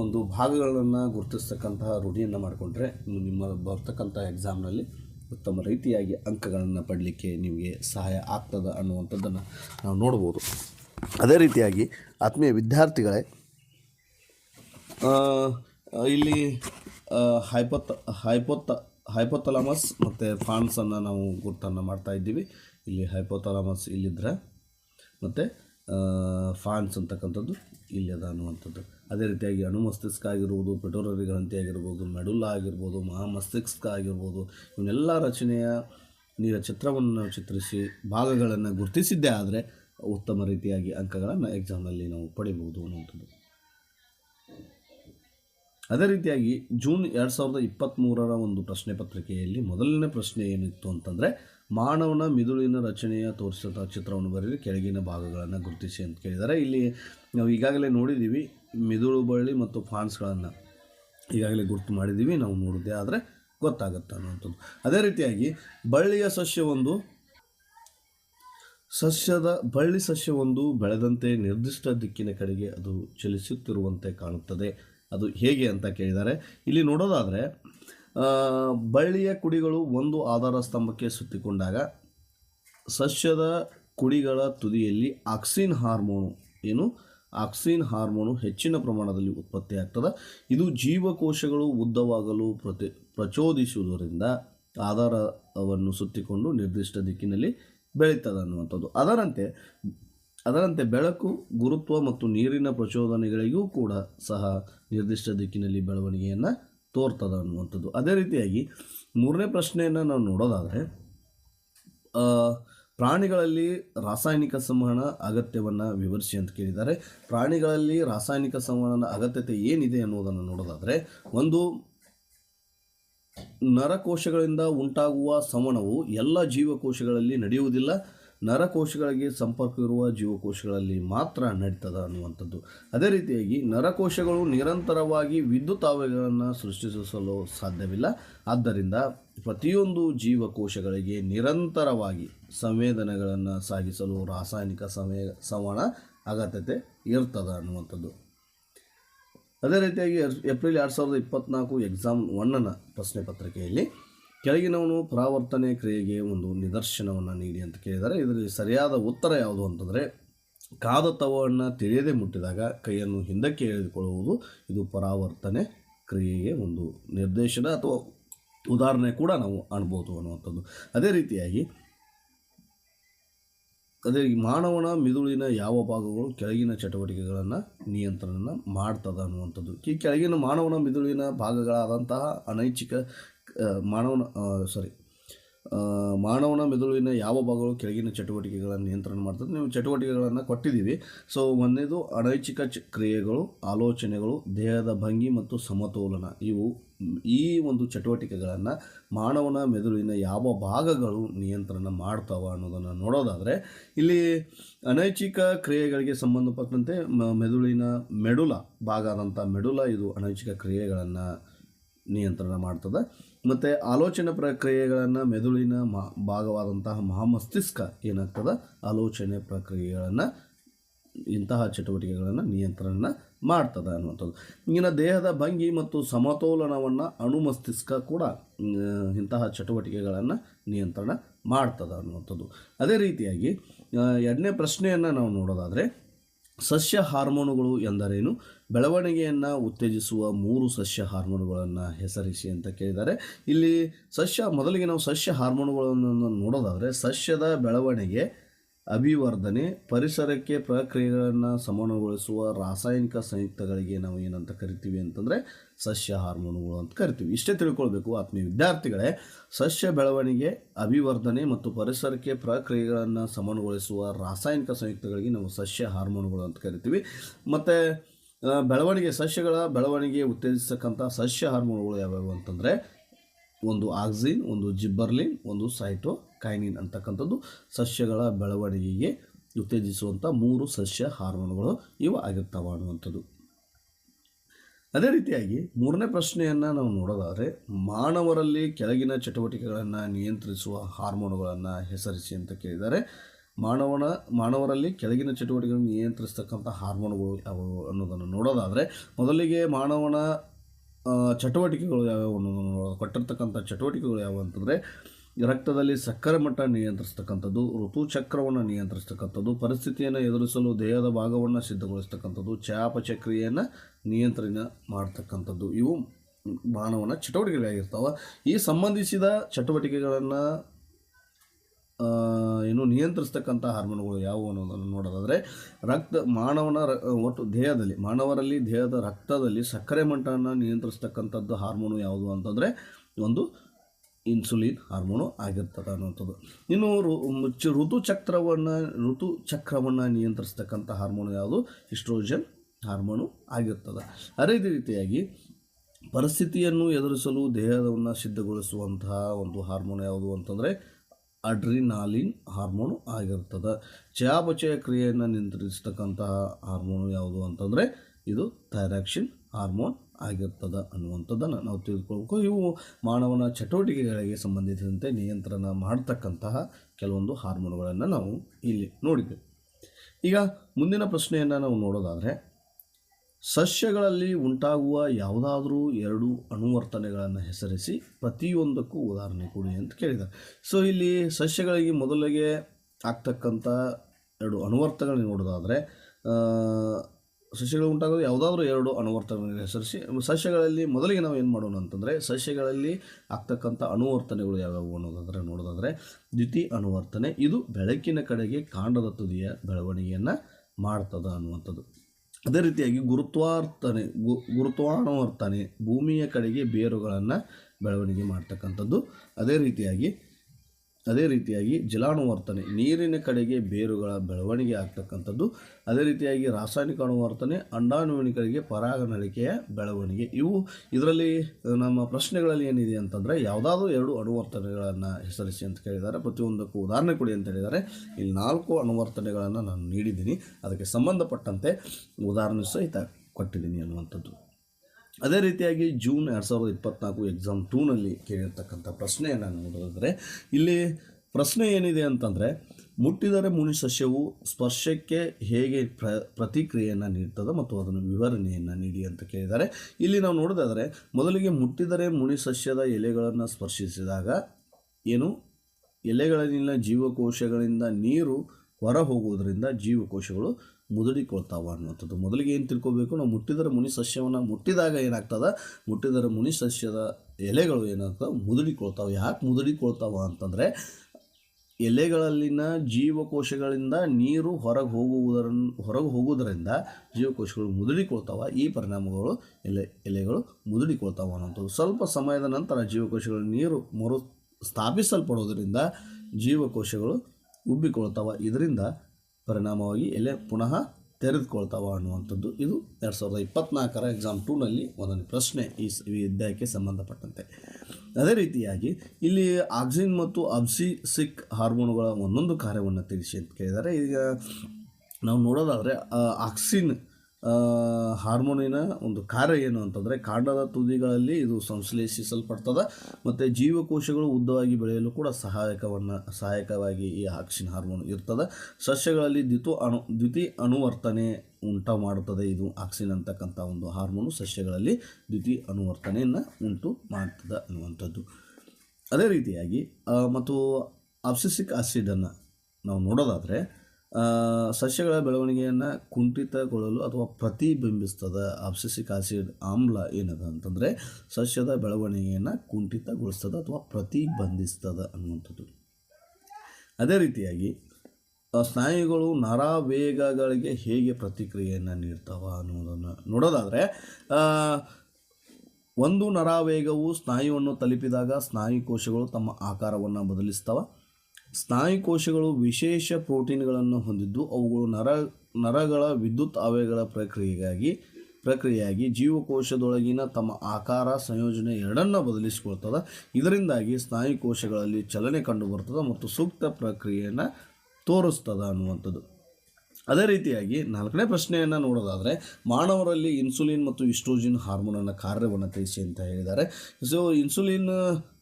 ಒಂದು ಭಾಗಗಳನ್ನು ಗುರುತಿಸ್ತಕ್ಕಂತಹ ರೂಢಿಯನ್ನು ಮಾಡಿಕೊಂಡ್ರೆ ನಿಮ್ಮ ಬರ್ತಕ್ಕಂಥ ಎಕ್ಸಾಮ್ನಲ್ಲಿ ಉತ್ತಮ ರೀತಿಯಾಗಿ ಅಂಕಗಳನ್ನು ಪಡಲಿಕ್ಕೆ ನಿಮಗೆ ಸಹಾಯ ಆಗ್ತದೆ ಅನ್ನುವಂಥದ್ದನ್ನು ನಾವು ನೋಡ್ಬೋದು. ಅದೇ ರೀತಿಯಾಗಿ ಆತ್ಮೀಯ ವಿದ್ಯಾರ್ಥಿಗಳೇ ಇಲ್ಲಿ ಹೈಪೋತ್, ಹೈಪೋತ, ಹೈಪೋಥಲಾಮಸ್ ಮತ್ತು ಫಾನ್ಸನ್ನು ನಾವು ಗುರುತನ್ನು ಮಾಡ್ತಾ ಇದ್ದೀವಿ. ಇಲ್ಲಿ ಹೈಪೋಥಲಾಮಸ್ ಇಲ್ಲಿದ್ರೆ ಮತ್ತು ಫಾನ್ಸ್ ಅಂತಕ್ಕಂಥದ್ದು ಇಲ್ಲಿ ಅದ ಅನ್ನುವಂಥದ್ದು. ಅದೇ ರೀತಿಯಾಗಿ ಅಣುಮಸ್ತಿಷ್ಕ ಆಗಿರ್ಬೋದು ಪೆಟೋರರಿ ಗ್ರಂಥಿ ಆಗಿರ್ಬೋದು ಮೆಡುಲ್ಲ ಆಗಿರ್ಬೋದು ಮಹಾಮಸ್ತಿಷ್ಕ ಆಗಿರ್ಬೋದು ಇವನ್ನೆಲ್ಲ ರಚನೆಯ ನೀರ ಚಿತ್ರವನ್ನು ಚಿತ್ರಿಸಿ ಭಾಗಗಳನ್ನು ಗುರುತಿಸಿದ್ದೇ ಆದರೆ ಉತ್ತಮ ರೀತಿಯಾಗಿ ಅಂಕಗಳನ್ನು ಎಕ್ಸಾಮ್ನಲ್ಲಿ ನಾವು ಪಡಿಬೋದು ಅನ್ನುವಂಥದ್ದು. ಅದೇ ರೀತಿಯಾಗಿ ಜೂನ್ ಎರಡು ಸಾವಿರದ ಇಪ್ಪತ್ತ್ಮೂರರ ಒಂದು ಪ್ರಶ್ನೆ ಪತ್ರಿಕೆಯಲ್ಲಿ ಮೊದಲನೇ ಪ್ರಶ್ನೆ ಏನಿತ್ತು ಅಂತಂದರೆ, ಮಾನವನ ಮಿದುಳಿನ ರಚನೆಯ ತೋರಿಸಿದ ಚಿತ್ರವನ್ನು ಬರೆದು ಕೆಳಗಿನ ಭಾಗಗಳನ್ನು ಗುರುತಿಸಿ ಅಂತ ಕೇಳಿದ್ದಾರೆ ಇಲ್ಲಿ ನಾವು ಈಗಾಗಲೇ ನೋಡಿದ್ದೀವಿ ಮಿದುಳು ಬಳ್ಳಿ ಮತ್ತು ಫಾನ್ಸ್ಗಳನ್ನು ಈಗಾಗಲೇ ಗುರುತು ಮಾಡಿದ್ದೀವಿ, ನಾವು ನೋಡಿದ್ದೆ ಆದರೆ ಗೊತ್ತಾಗುತ್ತೆ ಅನ್ನುವಂಥದ್ದು. ಅದೇ ರೀತಿಯಾಗಿ ಬಳ್ಳಿಯ ಸಸ್ಯವೊಂದು ಸಸ್ಯದ ಬಳ್ಳಿ ಸಸ್ಯವೊಂದು ಬೆಳೆದಂತೆ ನಿರ್ದಿಷ್ಟ ದಿಕ್ಕಿನ ಕಡೆಗೆ ಅದು ಚಲಿಸುತ್ತಿರುವಂತೆ ಕಾಣುತ್ತದೆ. ಅದು ಹೇಗೆ ಅಂತ ಕೇಳಿದ್ದಾರೆ ಇಲ್ಲಿ ನೋಡೋದಾದರೆ ಬಳ್ಳಿಯ ಕುಡಿಗಳು ಒಂದು ಆಧಾರ ಸ್ತಂಭಕ್ಕೆ ಸುತ್ತಿಕೊಂಡಾಗ ಸಸ್ಯದ ಕುಡಿಗಳ ತುದಿಯಲ್ಲಿ ಆಕ್ಸಿನ್ ಹಾರ್ಮೋನು ಏನು ಆಕ್ಸಿನ್ ಹಾರ್ಮೋನು ಹೆಚ್ಚಿನ ಪ್ರಮಾಣದಲ್ಲಿ ಉತ್ಪತ್ತಿಯಾಗ್ತದೆ ಇದು ಜೀವಕೋಶಗಳು ಉದ್ದವಾಗಲು ಪ್ರತಿ, ಪ್ರಚೋದಿಸುವುದರಿಂದ ಆಧಾರವನ್ನು ಸುತ್ತಿಕೊಂಡು ನಿರ್ದಿಷ್ಟ ದಿಕ್ಕಿನಲ್ಲಿ ಬೆಳೀತದೆ ಅನ್ನುವಂಥದ್ದು. ಅದರಂತೆ ಅದರಂತೆ ಬೆಳಕು, ಗುರುತ್ವ ಮತ್ತು ನೀರಿನ ಪ್ರಚೋದನೆಗಳಿಗೂ ಕೂಡ ಸಹ ನಿರ್ದಿಷ್ಟ ದಿಕ್ಕಿನಲ್ಲಿ ಬೆಳವಣಿಗೆಯನ್ನು ತೋರ್ತದೆ ಅನ್ನುವಂಥದ್ದು. ಅದೇ ರೀತಿಯಾಗಿ ಮೂರನೇ ಪ್ರಶ್ನೆಯನ್ನು ನಾವು ನೋಡೋದಾದರೆ ಪ್ರಾಣಿಗಳಲ್ಲಿ ರಾಸಾಯನಿಕ ಸಂವಹನ ಅಗತ್ಯವನ್ನು ವಿವರಿಸಿ ಅಂತ ಕೇಳಿದ್ದಾರೆ. ಪ್ರಾಣಿಗಳಲ್ಲಿ ರಾಸಾಯನಿಕ ಸಂವಹನದ ಅಗತ್ಯತೆ ಏನಿದೆ ಅನ್ನೋದನ್ನು ನೋಡೋದಾದರೆ, ಒಂದು ನರಕೋಶಗಳಿಂದ ಉಂಟಾಗುವ ಸಂವಹನವು ಎಲ್ಲ ಜೀವಕೋಶಗಳಲ್ಲಿ ನಡೆಯುವುದಿಲ್ಲ. ನರಕೋಶಗಳಿಗೆ ಸಂಪರ್ಕವಿರುವ ಜೀವಕೋಶಗಳಲ್ಲಿ ಮಾತ್ರ ನಡೀತದ ಅನ್ನುವಂಥದ್ದು. ಅದೇ ರೀತಿಯಾಗಿ ನರಕೋಶಗಳು ನಿರಂತರವಾಗಿ ವಿದ್ಯುತ್ ಆವೇಗಗಳನ್ನು ಸೃಷ್ಟಿಸಲು ಸಾಧ್ಯವಿಲ್ಲ. ಆದ್ದರಿಂದ ಪ್ರತಿಯೊಂದು ಜೀವಕೋಶಗಳಿಗೆ ನಿರಂತರವಾಗಿ ಸಂವೇದನೆಗಳನ್ನು ಸಾಗಿಸಲು ರಾಸಾಯನಿಕ ಸಮಯ ಸಂವಹನ ಅಗತ್ಯತೆ ಇರ್ತದೆ ಅನ್ನುವಂಥದ್ದು. ಅದೇ ರೀತಿಯಾಗಿ ಏಪ್ರಿಲ್ ಎರಡು ಸಾವಿರದ ಇಪ್ಪತ್ನಾಲ್ಕು ಎಕ್ಸಾಮ್ ಒನ್ನನ ಪ್ರಶ್ನೆ ಪತ್ರಿಕೆಯಲ್ಲಿ ಕೆಳಗಿನವನು ಪರಾವರ್ತನೆ ಕ್ರಿಯೆಗೆ ಒಂದು ನಿದರ್ಶನವನ್ನು ನೀಡಿ ಅಂತ ಕೇಳಿದರೆ ಇದರಲ್ಲಿ ಸರಿಯಾದ ಉತ್ತರ ಯಾವುದು ಅಂತಂದರೆ, ಕಾದ ತವವನ್ನು ತಿಳಿಯದೆ ಮುಟ್ಟಿದಾಗ ಕೈಯನ್ನು ಹಿಂದಕ್ಕೆ ಎಳೆದುಕೊಳ್ಳುವುದು ಇದು ಪರಾವರ್ತನೆ ಕ್ರಿಯೆಗೆ ಒಂದು ನಿರ್ದೇಶನ ಅಥವಾ ಉದಾಹರಣೆ ಕೂಡ ನಾವು ಅನ್ಬೋದು ಅನ್ನುವಂಥದ್ದು. ಅದೇ ರೀತಿಯಾಗಿ, ಅದೇ ಮಾನವನ ಮಿದುಳಿನ ಯಾವ ಭಾಗಗಳು ಕೆಳಗಿನ ಚಟುವಟಿಕೆಗಳನ್ನು ನಿಯಂತ್ರಣ ಮಾಡ್ತದೆ ಅನ್ನುವಂಥದ್ದು. ಈ ಕೆಳಗಿನ ಮಾನವನ ಮಿದುಳಿನ ಭಾಗಗಳಾದಂತಹ ಅನೈಚ್ಛಿಕ ಮಾನವನ ಸಾರಿ ಮಾನವನ ಮೆದುಳಿನ ಯಾವ ಭಾಗಗಳು ಕೆಳಗಿನ ಚಟುವಟಿಕೆಗಳನ್ನು ನಿಯಂತ್ರಣ ಮಾಡ್ತದೆ, ನೀವು ಚಟುವಟಿಕೆಗಳನ್ನು ಕೊಟ್ಟಿದ್ದೀವಿ. ಸೊ ಒಂದೇದು ಅನೈಚ್ಛಿಕ ಚ, ಕ್ರಿಯೆಗಳು, ಆಲೋಚನೆಗಳು, ದೇಹದ ಭಂಗಿ ಮತ್ತು ಸಮತೋಲನ. ಇವು ಈ ಒಂದು ಚಟುವಟಿಕೆಗಳನ್ನು ಮಾನವನ ಮೆದುಳಿನ ಯಾವ ಭಾಗಗಳು ನಿಯಂತ್ರಣ ಮಾಡ್ತಾವ ಅನ್ನೋದನ್ನು ನೋಡೋದಾದರೆ, ಇಲ್ಲಿ ಅನೈಚ್ಛಿಕ ಕ್ರಿಯೆಗಳಿಗೆ ಸಂಬಂಧಪಟ್ಟಂತೆ ಮೆದುಳಿನ ಮೆಡುಲ ಭಾಗ ಆದಂಥ ಮೆಡುಲ ಇದು ಅನೈಚ್ಛಿಕ ಕ್ರಿಯೆಗಳನ್ನು ನಿಯಂತ್ರಣ ಮಾಡ್ತದೆ. ಮತ್ತು ಆಲೋಚನೆ ಪ್ರಕ್ರಿಯೆಗಳನ್ನು ಮೆದುಳಿನ ಮಾ, ಭಾಗವಾದಂತಹ ಮಹಾಮಸ್ತಿಷ್ಕ ಏನಾಗ್ತದೆ? ಆಲೋಚನೆ ಪ್ರಕ್ರಿಯೆಗಳನ್ನು, ಇಂತಹ ಚಟುವಟಿಕೆಗಳನ್ನು ನಿಯಂತ್ರಣ ಮಾಡ್ತದೆ ಅನ್ನುವಂಥದ್ದು. ಇನ್ನು ದೇಹದ ಭಂಗಿ ಮತ್ತು ಸಮತೋಲನವನ್ನು ಅಣುಮಸ್ತಿಷ್ಕ ಕೂಡ ಇಂತಹ ಚಟುವಟಿಕೆಗಳನ್ನು ನಿಯಂತ್ರಣ ಮಾಡ್ತದೆ ಅನ್ನುವಂಥದ್ದು. ಅದೇ ರೀತಿಯಾಗಿ ಎರಡನೇ ಪ್ರಶ್ನೆಯನ್ನು ನಾವು ನೋಡೋದಾದರೆ, ಸಸ್ಯ ಹಾರ್ಮೋನುಗಳು ಎಂದರೇನು? ಬೆಳವಣಿಗೆಯನ್ನು ಉತ್ತೇಜಿಸುವ ಮೂರು ಸಸ್ಯ ಹಾರ್ಮೋನುಗಳನ್ನು ಹೆಸರಿಸಿ ಅಂತ ಕೇಳಿದ್ದಾರೆ. ಇಲ್ಲಿ ಸಸ್ಯ, ಮೊದಲಿಗೆ ನಾವು ಸಸ್ಯ ಹಾರ್ಮೋನುಗಳನ್ನು ನೋಡೋದಾದರೆ ಸಸ್ಯದ ಬೆಳವಣಿಗೆ, ಅಭಿವರ್ಧನೆ, ಪರಿಸರಕ್ಕೆ ಪ್ರಕ್ರಿಯೆಗಳನ್ನು ಸಮನ್ವಯಗೊಳಿಸುವ ರಾಸಾಯನಿಕ ಸಂಯುಕ್ತಗಳಿಗೆ ನಾವು ಏನಂತ ಕರಿತೀವಿ ಅಂತಂದರೆ ಸಸ್ಯ ಹಾರ್ಮೋನುಗಳು ಅಂತ ಕರಿತೀವಿ. ಇಷ್ಟೇ ತಿಳ್ಕೊಳ್ಬೇಕು ಆತ್ಮೀಯ ವಿದ್ಯಾರ್ಥಿಗಳೇ. ಸಸ್ಯ ಬೆಳವಣಿಗೆ, ಅಭಿವರ್ಧನೆ ಮತ್ತು ಪರಿಸರಕ್ಕೆ ಪ್ರಕ್ರಿಯೆಗಳನ್ನು ಸಮನ್ವಯಗೊಳಿಸುವ ರಾಸಾಯನಿಕ ಸಂಯುಕ್ತಗಳಿಗೆ ನಾವು ಸಸ್ಯ ಹಾರ್ಮೋನುಗಳು ಅಂತ ಕರಿತೀವಿ. ಮತ್ತು ಬೆಳವಣಿಗೆ ಸಸ್ಯಗಳ ಬೆಳವಣಿಗೆ ಉತ್ತೇಜಿಸತಕ್ಕಂಥ ಸಸ್ಯ ಹಾರ್ಮೋನ್ಗಳು ಯಾವ್ಯಾವು ಅಂತಂದರೆ ಒಂದು ಆಕ್ಸಿನ್, ಒಂದು ಜಿಬ್ಬರ್ಲಿನ್, ಒಂದು ಸೈಟೋ ಕೈನಿನ್ ಅಂತಕ್ಕಂಥದ್ದು ಸಸ್ಯಗಳ ಬೆಳವಣಿಗೆಗೆ ಉತ್ತೇಜಿಸುವಂಥ ಮೂರು ಸಸ್ಯ ಹಾರ್ಮೋನ್ಗಳು ಇವು ಆಗಿರ್ತಾವ ಅನ್ನುವಂಥದ್ದು. ಅದೇ ರೀತಿಯಾಗಿ ಮೂರನೇ ಪ್ರಶ್ನೆಯನ್ನು ನಾವು ನೋಡೋದಾದರೆ ಮಾನವರಲ್ಲಿ ಕೆಳಗಿನ ಚಟುವಟಿಕೆಗಳನ್ನು ನಿಯಂತ್ರಿಸುವ ಹಾರ್ಮೋನುಗಳನ್ನು ಹೆಸರಿಸಿ ಅಂತ ಕೇಳಿದ್ದಾರೆ. ಮಾನವನ, ಮಾನವರಲ್ಲಿ ಕೆಳಗಿನ ಚಟುವಟಿಕೆಗಳನ್ನು ನಿಯಂತ್ರಿಸ್ತಕ್ಕಂಥ ಹಾರ್ಮೋನ್ಗಳು ಯಾವುವು ಅನ್ನೋದನ್ನು ನೋಡೋದಾದರೆ, ಮೊದಲಿಗೆ ಮಾನವನ ಚಟುವಟಿಕೆಗಳು ಯಾವ್ಯಾವು ಅನ್ನೋದನ್ನು ಕೊಟ್ಟಿರ್ತಕ್ಕಂಥ ಚಟುವಟಿಕೆಗಳು ಯಾವುವು ಅಂತಂದರೆ, ರಕ್ತದಲ್ಲಿ ಸಕ್ಕರೆ ಮಟ್ಟ ನಿಯಂತ್ರಿಸ್ತಕ್ಕಂಥದ್ದು, ಋತುಚಕ್ರವನ್ನು ನಿಯಂತ್ರಿಸ್ತಕ್ಕಂಥದ್ದು, ಪರಿಸ್ಥಿತಿಯನ್ನು ಎದುರಿಸಲು ದೇಹದ ಭಾಗವನ್ನು ಸಿದ್ಧಗೊಳಿಸ್ತಕ್ಕಂಥದ್ದು ಚಯಾಪಚಯ ಕ್ರಿಯೆಯನ್ನು ನಿಯಂತ್ರಣ ಮಾಡ್ತಕ್ಕಂಥದ್ದು. ಇವು ಮಾನವನ ಚಟುವಟಿಕೆಗಳಾಗಿರ್ತಾವೆ. ಈ ಸಂಬಂಧಿಸಿದ ಚಟುವಟಿಕೆಗಳನ್ನು ಏನು ನಿಯಂತ್ರಿಸ್ತಕ್ಕಂಥ ಹಾರ್ಮೋನುಗಳು ಯಾವುವು ಅನ್ನೋದನ್ನು ನೋಡೋದಾದರೆ ರಕ್ತ, ಮಾನವನ ಒಟ್ಟು ದೇಹದಲ್ಲಿ, ಮಾನವರಲ್ಲಿ ದೇಹದ ರಕ್ತದಲ್ಲಿ ಸಕ್ಕರೆ ಮಟ್ಟವನ್ನು ನಿಯಂತ್ರಿಸ್ತಕ್ಕಂಥದ್ದು ಹಾರ್ಮೋನು ಯಾವುದು ಅಂತಂದರೆ ಒಂದು ಇನ್ಸುಲಿನ್ ಹಾರ್ಮೋನು ಆಗಿರ್ತದೆ ಅನ್ನುವಂಥದ್ದು. ಇನ್ನು ಋ- ಚಕ್ರವನ್ನು ಋತುಚಕ್ರವನ್ನು ಋತುಚಕ್ರವನ್ನು ನಿಯಂತ್ರಿಸ್ತಕ್ಕಂಥ ಹಾರ್ಮೋನು ಯಾವುದು? ಇಸ್ಟ್ರೋಜನ್ ಹಾರ್ಮೋನು ಆಗಿರ್ತದೆ. ಅದೇ ರೀತಿಯಾಗಿ ಪರಿಸ್ಥಿತಿಯನ್ನು ಎದುರಿಸಲು ದೇಹವನ್ನು ಸಿದ್ಧಗೊಳಿಸುವಂತಹ ಒಂದು ಹಾರ್ಮೋನ್ ಯಾವುದು ಅಂತಂದರೆ ಅಡ್ರಿನಾಲಿನ್ ಹಾರ್ಮೋನು ಆಗಿರ್ತದೆ. ಚಯಾಪಚಯ ಕ್ರಿಯೆಯನ್ನು ನಿಯಂತ್ರಿಸ್ತಕ್ಕಂತಹ ಹಾರ್ಮೋನು ಯಾವುದು ಅಂತಂದರೆ ಇದು ಥೈರಾಕ್ಷಿನ್ ಹಾರ್ಮೋನ್ ಆಗಿರ್ತದೆ ಅನ್ನುವಂಥದ್ದನ್ನು ನಾವು ತಿಳಿದುಕೊಳ್ಬೇಕು ಇವು ಮಾನವನ ಚಟುವಟಿಕೆಗಳಿಗೆ ಸಂಬಂಧಿಸಿದಂತೆ ನಿಯಂತ್ರಣ ಮಾಡ್ತಕ್ಕಂತಹ ಕೆಲವೊಂದು ಹಾರ್ಮೋನುಗಳನ್ನು ನಾವು ಇಲ್ಲಿ ನೋಡಿದ್ದೇವೆ. ಈಗ ಮುಂದಿನ ಪ್ರಶ್ನೆಯನ್ನು ನಾವು ನೋಡೋದಾದರೆ ಸಸ್ಯಗಳಲ್ಲಿ ಉಂಟಾಗುವ ಯಾವುದಾದ್ರೂ ಎರಡು ಅನುವರ್ತನೆಗಳನ್ನು ಹೆಸರಿಸಿ ಪ್ರತಿಯೊಂದಕ್ಕೂ ಉದಾಹರಣೆ ಕೊಡಿ ಅಂತ ಕೇಳಿದ್ದಾರೆ. ಸೊ ಇಲ್ಲಿ ಸಸ್ಯಗಳಿಗೆ ಮೊದಲಿಗೆ ಆಗ್ತಕ್ಕಂಥ ಎರಡು ಅನುವರ್ತನೆಗಳು ನೋಡೋದಾದರೆ ಸಸ್ಯಗಳು ಉಂಟಾಗೋದು ಯಾವುದಾದ್ರೂ ಎರಡು ಅನುವರ್ತನೆಗಳನ್ನು ಹೆಸರಿಸಿ, ಸಸ್ಯಗಳಲ್ಲಿ ಮೊದಲಿಗೆ ನಾವು ಏನು ಮಾಡೋಣ ಅಂತಂದರೆ, ಸಸ್ಯಗಳಲ್ಲಿ ಆಗ್ತಕ್ಕಂಥ ಅನುವರ್ತನೆಗಳು ಯಾವ್ಯಾವು ಅನ್ನೋದಾದರೆ ನೋಡೋದಾದರೆ, ದ್ವಿತೀಯ ಅನುವರ್ತನೆ, ಇದು ಬೆಳಕಿನ ಕಡೆಗೆ ಕಾಂಡದ ತುದಿಯ ಬೆಳವಣಿಗೆಯನ್ನು ಮಾಡ್ತದ ಅನ್ನುವಂಥದ್ದು. ಅದೇ ರೀತಿಯಾಗಿ ಗುರುತ್ವಾರ್ಥನೆ ಗು ಭೂಮಿಯ ಕಡೆಗೆ ಬೇರುಗಳನ್ನು ಬೆಳವಣಿಗೆ ಮಾಡ್ತಕ್ಕಂಥದ್ದು. ಅದೇ ರೀತಿಯಾಗಿ ಅದೇ ರೀತಿಯಾಗಿ ಜಲಾನುವರ್ತನೆ, ನೀರಿನ ಕಡೆಗೆ ಬೇರುಗಳ ಬೆಳವಣಿಗೆ ಆಗ್ತಕ್ಕಂಥದ್ದು, ಅದೇ ರೀತಿಯಾಗಿ ರಾಸಾಯನಿಕ ಅನುವರ್ತನೆ ಪರಾಗ ನಳಿಕೆಯ ಬೆಳವಣಿಗೆ. ಇವು ಇದರಲ್ಲಿ ನಮ್ಮ ಪ್ರಶ್ನೆಗಳಲ್ಲಿ ಏನಿದೆ ಅಂತಂದರೆ, ಯಾವುದಾದ್ರೂ ಎರಡು ಅನುವರ್ತನೆಗಳನ್ನು ಹೆಸರಿಸಿ ಅಂತ ಕೇಳಿದ್ದಾರೆ. ಪ್ರತಿಯೊಂದಕ್ಕೂ ಉದಾಹರಣೆ ಕೊಡಿ ಅಂತ ಹೇಳಿದ್ದಾರೆ. ಇಲ್ಲಿ ನಾಲ್ಕು ಅನುವರ್ತನೆಗಳನ್ನು ನಾನು ನೀಡಿದ್ದೀನಿ. ಅದಕ್ಕೆ ಸಂಬಂಧಪಟ್ಟಂತೆ ಉದಾಹರಣೆ ಸಹಿತ ಕೊಟ್ಟಿದ್ದೀನಿ ಅನ್ನುವಂಥದ್ದು. ಅದೇ ರೀತಿಯಾಗಿ ಜೂನ್ ಎರಡು ಸಾವಿರದ ಇಪ್ಪತ್ನಾಲ್ಕು ಎಕ್ಸಾಮ್ ಟೂನಲ್ಲಿ ಕೇಳಿರ್ತಕ್ಕಂಥ ಪ್ರಶ್ನೆಯನ್ನು ನೋಡೋದಾದರೆ, ಇಲ್ಲಿ ಪ್ರಶ್ನೆ ಏನಿದೆ ಅಂತಂದರೆ, ಮುಟ್ಟಿದರೆ ಮುನಿ ಸಸ್ಯವು ಸ್ಪರ್ಶಕ್ಕೆ ಹೇಗೆ ಪ್ರ, ಪ್ರತಿಕ್ರಿಯೆಯನ್ನು ನೀಡ್ತದೆ ಮತ್ತು ಅದನ್ನು ವಿವರಣೆಯನ್ನು ನೀಡಿ ಅಂತ ಕೇಳಿದ್ದಾರೆ. ಇಲ್ಲಿ ನಾವು ನೋಡೋದಾದರೆ, ಮೊದಲಿಗೆ ಮುಟ್ಟಿದರೆ ಮುನಿ ಸಸ್ಯದ ಎಲೆಗಳನ್ನು ಸ್ಪರ್ಶಿಸಿದಾಗ ಏನು? ಎಲೆಗಳಲ್ಲಿನ ಜೀವಕೋಶಗಳಿಂದ ನೀರು ಹೊರ ಹೋಗುವುದರಿಂದ ಜೀವಕೋಶಗಳು ಮುದುಡಿಕೊಳ್ತಾವ ಅನ್ನುವಂಥದ್ದು ಮೊದಲಿಗೆ ಏನು ತಿಳ್ಕೊಬೇಕು? ನಾವು ಮುಟ್ಟಿದರ ಮುನಿ ಸಸ್ಯವನ್ನು ಮುಟ್ಟಿದಾಗ ಏನಾಗ್ತದೆ? ಮುಟ್ಟಿದರ ಮುನಿ ಸಸ್ಯದ ಎಲೆಗಳು ಏನಾಗ್ತವೆ ಮುದುಡಿಕೊಳ್ತಾವೆ. ಯಾಕೆ ಮುದುಡಿಕೊಳ್ತಾವ ಅಂತಂದರೆ, ಎಲೆಗಳಲ್ಲಿನ ಜೀವಕೋಶಗಳಿಂದ ನೀರು ಹೊರಗೆ ಹೋಗುವುದರ ಹೊರಗೆ ಹೋಗುವುದರಿಂದ ಜೀವಕೋಶಗಳು ಮುದುಡಿಕೊಳ್ತಾವ. ಈ ಪರಿಣಾಮಗಳು ಎಲೆ, ಎಲೆಗಳು ಮುದುಡಿಕೊಳ್ತಾವ ಅನ್ನೋಂಥದ್ದು ಸ್ವಲ್ಪ ಸಮಯದ ನಂತರ ಜೀವಕೋಶಗಳು ನೀರು ಮರು ಸ್ಥಾಪಿಸಲ್ಪಡೋದರಿಂದ ಜೀವಕೋಶಗಳು ಉಬ್ಬಿಕೊಳ್ತಾವ. ಇದರಿಂದ ಪರಿಣಾಮವಾಗಿ ಎಲೆ ಪುನಃ ತೆರೆದುಕೊಳ್ತಾವ ಅನ್ನುವಂಥದ್ದು ಇದು ಎರಡು ಸಾವಿರದ ಇಪ್ಪತ್ನಾಲ್ಕರ ಎಕ್ಸಾಮ್ ಟೂನಲ್ಲಿ ಒಂದೊಂದು ಪ್ರಶ್ನೆ ಈ ಅಧ್ಯಾಯಕ್ಕೆ ಸಂಬಂಧಪಟ್ಟಂತೆ. ಅದೇ ರೀತಿಯಾಗಿ ಇಲ್ಲಿ ಆಕ್ಸಿನ್ ಮತ್ತು ಅಬ್ಸಿಸಿಕ್ ಹಾರ್ಮೋನುಗಳ ಒಂದೊಂದು ಕಾರ್ಯವನ್ನು ತಿಳಿಸಿ ಅಂತ ಕೇಳಿದ್ದಾರೆ ಈಗ ನಾವು ನೋಡೋದಾದರೆ ಆಕ್ಸಿನ್ ಹಾರ್ಮೋನಿನ ಒಂದು ಕಾರ್ಯ ಏನು ಅಂತಂದರೆ ಕಾಂಡದ ತುದಿಗಳಲ್ಲಿ ಇದು ಸಂಶ್ಲೇಷಿಸಲ್ಪಡ್ತದೆ ಮತ್ತು ಜೀವಕೋಶಗಳು ಉದ್ದವಾಗಿ ಬೆಳೆಯಲು ಕೂಡ ಸಹಾಯಕವನ್ನು, ಸಹಾಯಕವಾಗಿ ಈ ಆಕ್ಸಿನ್ ಹಾರ್ಮೋನ್ ಇರ್ತದೆ. ಸಸ್ಯಗಳಲ್ಲಿ ದ್ವಿತು ಅಣು, ದ್ವಿತಿ ಅನುವರ್ತನೆ ಉಂಟು ಮಾಡುತ್ತದೆ. ಇದು ಆಕ್ಸಿನ್ ಅಂತಕ್ಕಂಥ ಒಂದು ಹಾರ್ಮೋನು ಸಸ್ಯಗಳಲ್ಲಿ ದ್ವಿತಿ ಅನುವರ್ತನೆಯನ್ನು ಉಂಟು ಮಾಡ್ತದೆ ಅನ್ನುವಂಥದ್ದು. ಅದೇ ರೀತಿಯಾಗಿ ಮತ್ತು ಆಪ್ಸಿಸಿಕ್ ಆಸಿಡನ್ನು ನಾವು ನೋಡೋದಾದರೆ ಸಸ್ಯಗಳ ಬೆಳವಣಿಗೆಯನ್ನು ಕುಂಠಿತಗೊಳ್ಳಲು ಅಥವಾ ಪ್ರತಿಬಿಂಬಿಸ್ತದೆ. ಆಪ್ಸಿಸಿಕ್ ಆಸಿಡ್ ಆಮ್ಲ ಏನದ ಅಂತಂದರೆ ಸಸ್ಯದ ಬೆಳವಣಿಗೆಯನ್ನು ಕುಂಠಿತಗೊಳಿಸ್ತದೆ ಅಥವಾ ಪ್ರತಿಬಂಧಿಸ್ತದೆ ಅನ್ನುವಂಥದ್ದು. ಅದೇ ರೀತಿಯಾಗಿ ಸ್ನಾಯುಗಳು ನರವೇಗಗಳಿಗೆ ಹೇಗೆ ಪ್ರತಿಕ್ರಿಯೆಯನ್ನು ನೀಡ್ತಾವ ಅನ್ನೋದನ್ನು ನೋಡೋದಾದರೆ ಒಂದು ನರವೇಗವು ಸ್ನಾಯುವನ್ನು ತಲುಪಿದಾಗ ಸ್ನಾಯು ಕೋಶಗಳು ತಮ್ಮ ಆಕಾರವನ್ನು ಬದಲಿಸ್ತವೆ. ಸ್ನಾಯು ಕೋಶಗಳು ವಿಶೇಷ ಪ್ರೋಟೀನ್ಗಳನ್ನು ಹೊಂದಿದ್ದು, ಅವುಗಳು ನರ, ನರಗಳ ವಿದ್ಯುತ್ ಆವೇಗಗಳ ಪ್ರಕ್ರಿಯೆಗಾಗಿ, ಪ್ರಕ್ರಿಯೆಯಾಗಿ ಜೀವಕೋಶದೊಳಗಿನ ತಮ್ಮ ಆಕಾರ ಸಂಯೋಜನೆ ಎರಡನ್ನು ಬದಲಿಸಿಕೊಳ್ತದೆ. ಇದರಿಂದಾಗಿ ಸ್ನಾಯು ಕೋಶಗಳಲ್ಲಿ ಚಲನೆ ಕಂಡುಬರ್ತದೆ ಮತ್ತು ಸೂಕ್ತ ಪ್ರಕ್ರಿಯೆಯನ್ನು ತೋರಿಸ್ತದೆ ಅನ್ನುವಂಥದ್ದು. ಅದೇ ರೀತಿಯಾಗಿ ನಾಲ್ಕನೇ ಪ್ರಶ್ನೆಯನ್ನು ನೋಡೋದಾದರೆ, ಮಾನವರಲ್ಲಿ ಇನ್ಸುಲಿನ್ ಮತ್ತು ಇಸ್ಟ್ರೋಜಿನ್ ಹಾರ್ಮೋನನ್ನು ಕಾರ್ಯವನ್ನು ತಿಳಿಸಿ ಅಂತ ಹೇಳಿದ್ದಾರೆ. ಸೊ ಇನ್ಸುಲಿನ್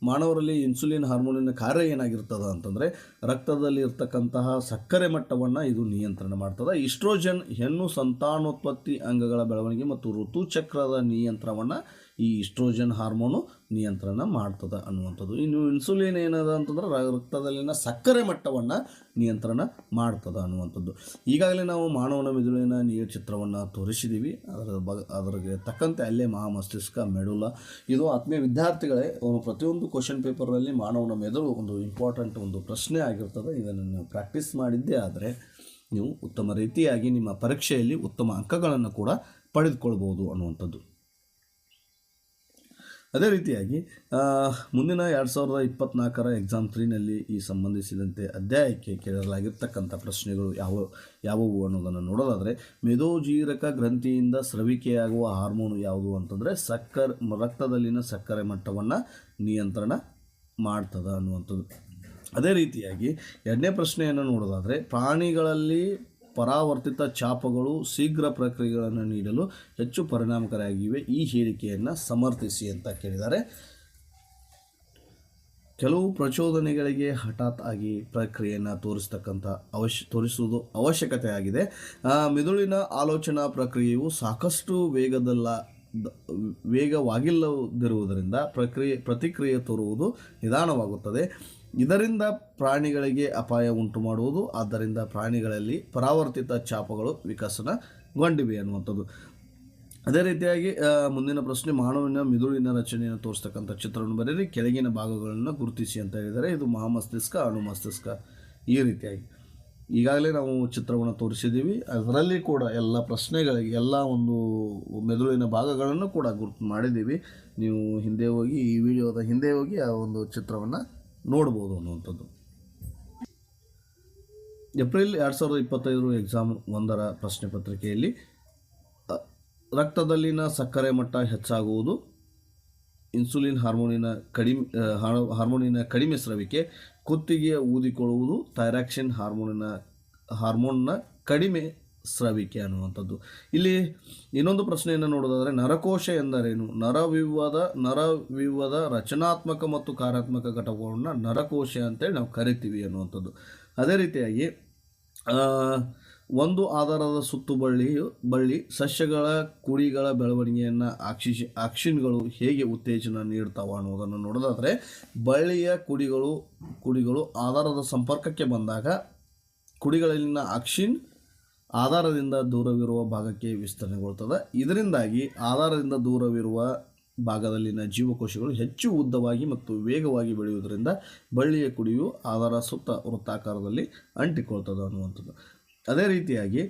ಮಾನವರಲ್ಲಿ ಇನ್ಸುಲಿನ್ ಹಾರ್ಮೋನಿನ ಕಾರ್ಯ ಏನಾಗಿರ್ತದ ಅಂತಂದರೆ ರಕ್ತದಲ್ಲಿ ಇರ್ತಕ್ಕಂತಹ ಸಕ್ಕರೆ ಮಟ್ಟವನ್ನು ಇದು ನಿಯಂತ್ರಣ ಮಾಡ್ತದೆ. ಇಸ್ಟ್ರೋಜನ್ ಹೆಣ್ಣು ಸಂತಾನೋತ್ಪತ್ತಿ ಅಂಗಗಳ ಬೆಳವಣಿಗೆ ಮತ್ತು ಋತುಚಕ್ರದ ನಿಯಂತ್ರಣವನ್ನು ಈ ಇಸ್ಟ್ರೋಜನ್ ಹಾರ್ಮೋನು ನಿಯಂತ್ರಣ ಮಾಡ್ತದೆ ಅನ್ನುವಂಥದ್ದು. ಇನ್ನು ಇನ್ಸುಲಿನ್ ಏನದ ಅಂತಂದ್ರೆ ರಕ್ತದಲ್ಲಿನ ಸಕ್ಕರೆ ಮಟ್ಟವನ್ನು ನಿಯಂತ್ರಣ ಮಾಡ್ತದೆ ಅನ್ನುವಂಥದ್ದು. ಈಗಾಗಲೇ ನಾವು ಮಾನವನ ಮಿದುಳಿನ ನೀರು ಚಿತ್ರವನ್ನು ತೋರಿಸಿದ್ದೀವಿ ಅದರ ಬ ಅದರಿಗೆ ತಕ್ಕಂತೆ ಅಲ್ಲೇ ಮಹಾಮಸ್ತಿಷ್ಕ ಮೆಡುಲ ಇದು ಆತ್ಮೀಯ ವಿದ್ಯಾರ್ಥಿಗಳೇ ಪ್ರತಿಯೊಂದು ಕ್ವಶನ್ ಪೇಪರಲ್ಲಿ ಮಾನವನ ಮೆದುಳು ಒಂದು ಇಂಪಾರ್ಟೆಂಟ್ ಒಂದು ಪ್ರಶ್ನೆ ಆಗಿರ್ತದೆ. ಇದನ್ನು ನೀವು ಪ್ರಾಕ್ಟೀಸ್ ಮಾಡಿದ್ದೇ ಆದರೆ ನೀವು ಉತ್ತಮ ರೀತಿಯಾಗಿ ನಿಮ್ಮ ಪರೀಕ್ಷೆಯಲ್ಲಿ ಉತ್ತಮ ಅಂಕಗಳನ್ನು ಕೂಡ ಪಡೆದುಕೊಳ್ಬೋದು ಅನ್ನುವಂಥದ್ದು. ಅದೇ ರೀತಿಯಾಗಿ ಮುಂದಿನ ಎರಡು ಸಾವಿರದ ಇಪ್ಪತ್ನಾಲ್ಕರ ಎಕ್ಸಾಮ್ ತ್ರೀನಲ್ಲಿ ಈ ಸಂಬಂಧಿಸಿದಂತೆ ಅಧ್ಯಾಯಕ್ಕೆ ಕೇಳಲಾಗಿರ್ತಕ್ಕಂಥ ಪ್ರಶ್ನೆಗಳು ಯಾವ, ಯಾವುವು ಅನ್ನೋದನ್ನು ನೋಡೋದಾದರೆ, ಮೆದೋಜೀರಕ ಗ್ರಂಥಿಯಿಂದ ಸ್ರವಿಕೆಯಾಗುವ ಹಾರ್ಮೋನು ಯಾವುದು ಅಂತಂದರೆ ಸಕ್ಕರೆ, ರಕ್ತದಲ್ಲಿನ ಸಕ್ಕರೆ ಮಟ್ಟವನ್ನು ನಿಯಂತ್ರಣ ಮಾಡ್ತದ ಅನ್ನುವಂಥದ್ದು. ಅದೇ ರೀತಿಯಾಗಿ ಎರಡನೇ ಪ್ರಶ್ನೆಯನ್ನು ನೋಡೋದಾದರೆ, ಪ್ರಾಣಿಗಳಲ್ಲಿ ಪರಾವರ್ತಿತ ಚಾಪಗಳು ಶೀಘ್ರ ಪ್ರಕ್ರಿಯೆಗಳನ್ನು ನೀಡಲು ಹೆಚ್ಚು ಪರಿಣಾಮಕಾರಿಯಾಗಿವೆ. ಈ ಹೇಳಿಕೆಯನ್ನು ಸಮರ್ಥಿಸಿ ಅಂತ ಕೇಳಿದ್ದಾರೆ. ಕೆಲವು ಪ್ರಚೋದನೆಗಳಿಗೆ ಹಠಾತ್ ಆಗಿ ಪ್ರಕ್ರಿಯೆಯನ್ನು ತೋರಿಸ್ತಕ್ಕಂಥ ಅವಶ್ಯ, ತೋರಿಸುವುದು ಅವಶ್ಯಕತೆ ಆಗಿದೆ. ಮಿದುಳಿನ ಆಲೋಚನಾ ಪ್ರಕ್ರಿಯೆಯು ಸಾಕಷ್ಟು ವೇಗದಲ್ಲ ವೇಗವಾಗಿಲ್ಲದಿರುವುದರಿಂದ ಪ್ರಕ್ರಿಯೆ, ಪ್ರತಿಕ್ರಿಯೆ ತೋರುವುದು ನಿಧಾನವಾಗುತ್ತದೆ. ಇದರಿಂದ ಪ್ರಾಣಿಗಳಿಗೆ ಅಪಾಯ ಉಂಟು ಮಾಡುವುದು ಆದ್ದರಿಂದ ಪ್ರಾಣಿಗಳಲ್ಲಿ ಪರಾವರ್ತಿತ ಚಾಪಗಳು ವಿಕಸನಗೊಂಡಿವೆ ಅನ್ನುವಂಥದ್ದು ಅದೇ ರೀತಿಯಾಗಿ ಮುಂದಿನ ಪ್ರಶ್ನೆ, ಮಾನವನ ಮಿದುಳಿನ ರಚನೆಯನ್ನು ತೋರಿಸ್ತಕ್ಕಂಥ ಚಿತ್ರವನ್ನು ಬರೀರಿ ಕೆಳಗಿನ ಭಾಗಗಳನ್ನು ಗುರುತಿಸಿ ಅಂತ ಹೇಳಿದರೆ ಇದು ಮಹಾಮಸ್ತಿಷ್ಕ ಅಣು ಮಸ್ತಿಷ್ಕ ಈ ರೀತಿಯಾಗಿ. ಈಗಾಗಲೇ ನಾವು ಚಿತ್ರವನ್ನು ತೋರಿಸಿದ್ದೀವಿ. ಅದರಲ್ಲಿ ಕೂಡ ಎಲ್ಲ ಪ್ರಶ್ನೆಗಳಿಗೆ ಎಲ್ಲ ಒಂದು ಮೆದುಳಿನ ಭಾಗಗಳನ್ನು ಕೂಡ ಗುರುತು ಮಾಡಿದ್ದೀವಿ. ನೀವು ಹಿಂದೆ ಹೋಗಿ ಈ ವಿಡಿಯೋದ ಹಿಂದೆ ಹೋಗಿ ಆ ಒಂದು ಚಿತ್ರವನ್ನು ನೋಡ್ಬೋದು ಅನ್ನುವಂಥದ್ದು. ಏಪ್ರಿಲ್ ಎರಡು ಸಾವಿರದ ಇಪ್ಪತ್ತೈದು ಎಕ್ಸಾಮ್ ಒಂದರ ಪ್ರಶ್ನೆ ಪತ್ರಿಕೆಯಲ್ಲಿ ರಕ್ತದಲ್ಲಿನ ಸಕ್ಕರೆ ಮಟ್ಟ ಹೆಚ್ಚಾಗುವುದು, ಇನ್ಸುಲಿನ್ ಹಾರ್ಮೋನಿನ ಕಡಿಮೆ ಹಾರ್- ಹಾರ್ಮೋನಿನ ಕಡಿಮೆ ಸ್ರವಿಕೆ ಕುತ್ತಿಗೆ ಊದಿಕೊಳ್ಳುವುದು ಥೈರಾಕ್ಸಿನ್ ಹಾರ್ಮೋನಿನ, ಹಾರ್ಮೋನ್ನ ಕಡಿಮೆ ಸ್ರವಿಕೆ ಅನ್ನುವಂಥದ್ದು. ಇಲ್ಲಿ ಇನ್ನೊಂದು ಪ್ರಶ್ನೆಯನ್ನು ನೋಡೋದಾದರೆ, ನರಕೋಶ ಎಂದರೇನು? ನರವಿವಾದ ನರವಿವಾದ ರಚನಾತ್ಮಕ ಮತ್ತು ಕಾರ್ಯಾತ್ಮಕ ಘಟಕವನ್ನು ನರಕೋಶ ಅಂತೇಳಿ ನಾವು ಕರಿತೀವಿ ಅನ್ನುವಂಥದ್ದು. ಅದೇ ರೀತಿಯಾಗಿ ಒಂದು ಆಧಾರದ ಸುತ್ತು ಬಳ್ಳಿಯು, ಬಳ್ಳಿ ಸಸ್ಯಗಳ ಕುಡಿಗಳ ಬೆಳವಣಿಗೆಯನ್ನು ಆಕ್ಷಿಷ್, ಆಕ್ಷಿನ್ಗಳು ಹೇಗೆ ಉತ್ತೇಜನ ನೀಡ್ತಾವೆ ಅನ್ನೋದನ್ನು ನೋಡೋದಾದರೆ, ಬಳ್ಳಿಯ ಕುಡಿಗಳು ಕುಡಿಗಳು ಆಧಾರದ ಸಂಪರ್ಕಕ್ಕೆ ಬಂದಾಗ ಕುಡಿಗಳಲ್ಲಿನ ಆಕ್ಷಿನ್ ಆಧಾರದಿಂದ ದೂರವಿರುವ ಭಾಗಕ್ಕೆ ವಿಸ್ತರಣೆಗೊಳ್ತದೆ. ಇದರಿಂದಾಗಿ ಆಧಾರದಿಂದ ದೂರವಿರುವ ಭಾಗದಲ್ಲಿನ ಜೀವಕೋಶಗಳು ಹೆಚ್ಚು ಉದ್ದವಾಗಿ ಮತ್ತು ವೇಗವಾಗಿ ಬೆಳೆಯುವುದರಿಂದ ಬಳ್ಳಿಯ ಕುಡಿಯು ಆಧಾರ ಸುತ್ತ ವೃತ್ತಾಕಾರದಲ್ಲಿ ಅಂಟಿಕೊಳ್ತದೆ ಅನ್ನುವಂಥದ್ದು. ಅದೇ ರೀತಿಯಾಗಿ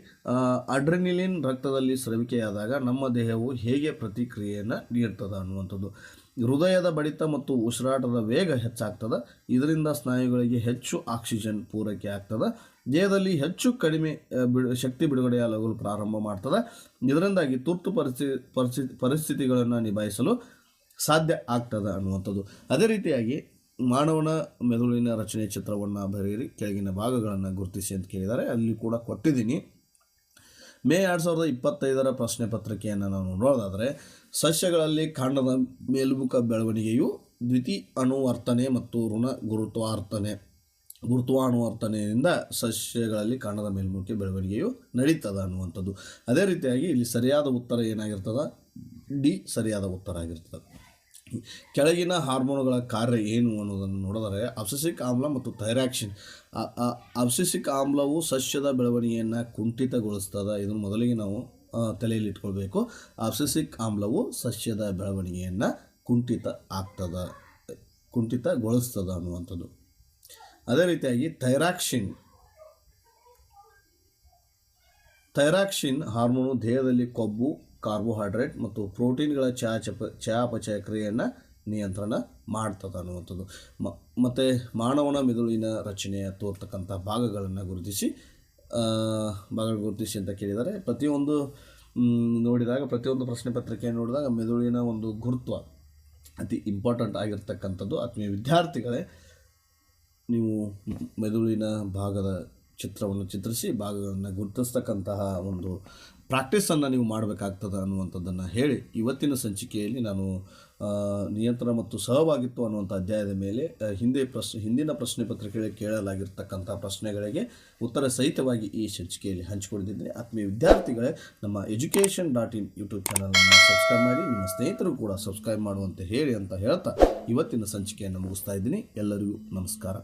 ಅಡ್ರೆನಿಲಿನ್ ರಕ್ತದಲ್ಲಿ ಸ್ರವಿಕೆಯಾದಾಗ ನಮ್ಮ ದೇಹವು ಹೇಗೆ ಪ್ರತಿಕ್ರಿಯೆಯನ್ನು ನೀಡ್ತದೆ ಅನ್ನುವಂಥದ್ದು. ಹೃದಯದ ಬಡಿತ ಮತ್ತು ಉಸಿರಾಟದ ವೇಗ ಹೆಚ್ಚಾಗ್ತದೆ. ಇದರಿಂದ ಸ್ನಾಯುಗಳಿಗೆ ಹೆಚ್ಚು ಆಕ್ಸಿಜನ್ ಪೂರೈಕೆ ಆಗ್ತದೆ. ದೇಹದಲ್ಲಿ ಹೆಚ್ಚು ಕಡಿಮೆ ಬಿಡು, ಶಕ್ತಿ ಬಿಡುಗಡೆಯಾಗಲು ಪ್ರಾರಂಭ ಮಾಡ್ತದೆ. ಇದರಿಂದಾಗಿ ತುರ್ತು ಪರಿಸ್ಥಿತಿ ಪರಿಸ್ಥಿತಿ ಪರಿಸ್ಥಿತಿಗಳನ್ನು ನಿಭಾಯಿಸಲು ಸಾಧ್ಯ ಆಗ್ತದೆ ಅನ್ನುವಂಥದ್ದು. ಅದೇ ರೀತಿಯಾಗಿ ಮಾನವನ ಮೆದುಳಿನ ರಚನೆ ಚಿತ್ರವನ್ನು ಬರೆಯಿರಿ. ಕೆಳಗಿನ ಭಾಗಗಳನ್ನು ಗುರುತಿಸಿ ಅಂತ ಕೇಳಿದ್ದಾರೆ. ಅಲ್ಲಿ ಕೂಡ ಕೊಟ್ಟಿದ್ದೀನಿ. ಮೇ ಎರಡು ಸಾವಿರದ ಇಪ್ಪತ್ತೈದರ ಪ್ರಶ್ನೆ ಪತ್ರಿಕೆಯನ್ನು ನಾವು ನೋಡೋದಾದರೆ, ಸಸ್ಯಗಳಲ್ಲಿ ಕಾಂಡದ ಮೇಲ್ಮುಖ ಬೆಳವಣಿಗೆಯು ದ್ವಿತಿ ಅನುವರ್ತನೆ ಮತ್ತು ಋಣ ಗುರುತ್ವಾರ್ತನೆ, ಗುರುತ್ವಾನುವರ್ತನೆಯಿಂದ ಸಸ್ಯಗಳಲ್ಲಿ ಕಾಂಡದ ಮೇಲ್ಮುಖ ಬೆಳವಣಿಗೆಯು ನಡೀತದೆ ಅನ್ನುವಂಥದ್ದು. ಅದೇ ರೀತಿಯಾಗಿ ಇಲ್ಲಿ ಸರಿಯಾದ ಉತ್ತರ ಏನಾಗಿರ್ತದೆ? ಡಿ ಸರಿಯಾದ ಉತ್ತರ ಆಗಿರ್ತದೆ. ಕೆಳಗಿನ ಹಾರ್ಮೋನುಗಳ ಕಾರ್ಯ ಏನು ಅನ್ನೋದನ್ನು ನೋಡಿದರೆ ಅಬ್ಸೆಸಿಕ್ ಆಮ್ಲ ಮತ್ತು ಥೈರಾಕ್ಸಿನ್ ಅಬ್ಸೆಸಿಕ್ ಆಮ್ಲವು ಸಸ್ಯದ ಬೆಳವಣಿಗೆಯನ್ನು ಕುಂಠಿತಗೊಳಿಸ್ತದೆ. ಇದನ್ನು ಮೊದಲಿಗೆ ನಾವು ತಲೆಯಲ್ಲಿಟ್ಕೊಳ್ಬೇಕು ಅಬ್ಸೆಸಿಕ್ ಆಮ್ಲವು ಸಸ್ಯದ ಬೆಳವಣಿಗೆಯನ್ನು ಕುಂಠಿತ ಆಗ್ತದ, ಕುಂಠಿತಗೊಳಿಸ್ತದೆ ಅನ್ನುವಂಥದ್ದು. ಅದೇ ರೀತಿಯಾಗಿ ಥೈರಾಕ್ಸಿನ್ ಥೈರಾಕ್ಸಿನ್ ಹಾರ್ಮೋನು ದೇಹದಲ್ಲಿ ಕೊಬ್ಬು ಕಾರ್ಬೋಹೈಡ್ರೇಟ್ ಮತ್ತು ಪ್ರೋಟೀನ್ಗಳ ಚಯಾಚಪ ಚಯಾಪಚಯ ಕ್ರಿಯೆಯನ್ನು ನಿಯಂತ್ರಣ ಮಾಡ್ತದೆ ಅನ್ನುವಂಥದ್ದು. ಮತ್ತು ಮಾನವನ ಮೆದುಳಿನ ರಚನೆಯ ತೋರ್ತಕ್ಕಂಥ ಭಾಗಗಳನ್ನು ಗುರುತಿಸಿ ಭಾಗಗಳು ಗುರುತಿಸಿ ಅಂತ ಕೇಳಿದ್ದಾರೆ ಪ್ರತಿಯೊಂದು ನೋಡಿದಾಗ, ಪ್ರತಿಯೊಂದು ಪ್ರಶ್ನೆ ಪತ್ರಿಕೆಯನ್ನು ನೋಡಿದಾಗ ಮೆದುಳಿನ ಒಂದು ಗುರುತ್ವ ಅತಿ ಇಂಪಾರ್ಟೆಂಟ್ ಆಗಿರ್ತಕ್ಕಂಥದ್ದು. ಆತ್ಮೀಯ ವಿದ್ಯಾರ್ಥಿಗಳೇ, ನೀವು ಮೆದುಳಿನ ಭಾಗದ ಚಿತ್ರವನ್ನು ಚಿತ್ರಿಸಿ, ಭಾಗಗಳನ್ನು ಗುರುತಿಸ್ತಕ್ಕಂತಹ ಒಂದು ಪ್ರಾಕ್ಟೀಸನ್ನು ನೀವು ಮಾಡಬೇಕಾಗ್ತದೆ ಅನ್ನುವಂಥದ್ದನ್ನು ಹೇಳಿ ಇವತ್ತಿನ ಸಂಚಿಕೆಯಲ್ಲಿ ನಾನು ನಿಯಂತ್ರಣ ಮತ್ತು ಸಹಭಾಗಿತ್ವ ಅನ್ನುವಂಥ ಅಧ್ಯಾಯದ ಮೇಲೆ ಹಿಂದೆ ಪ್ರಶ್ನೆ, ಹಿಂದಿನ ಪ್ರಶ್ನೆ ಪತ್ರಿಕೆಗಳಲ್ಲಿ ಕೇಳಲಾಗಿರ್ತಕ್ಕಂಥ ಪ್ರಶ್ನೆಗಳಿಗೆ ಉತ್ತರ ಸಹಿತವಾಗಿ ಈ ಸಂಚಿಕೆಯಲ್ಲಿ ಹಂಚಿಕೊಂಡಿದ್ದೀನಿ. ಆತ್ಮೀಯ ವಿದ್ಯಾರ್ಥಿಗಳೇ, ನಮ್ಮ ಎಜುಕೇಷನ್ ಡಾಟ್ ಇನ್ ಯೂಟ್ಯೂಬ್ ಚಾನಲನ್ನು ಸಬ್ಸ್ಕ್ರೈಬ್ ಮಾಡಿ, ನಿಮ್ಮ ಸ್ನೇಹಿತರು ಕೂಡ ಸಬ್ಸ್ಕ್ರೈಬ್ ಮಾಡುವಂತೆ ಹೇಳಿ ಅಂತ ಹೇಳ್ತಾ ಇವತ್ತಿನ ಸಂಚಿಕೆಯನ್ನು ಮುಗಿಸ್ತಾ ಇದ್ದೀನಿ. ಎಲ್ಲರಿಗೂ ನಮಸ್ಕಾರ.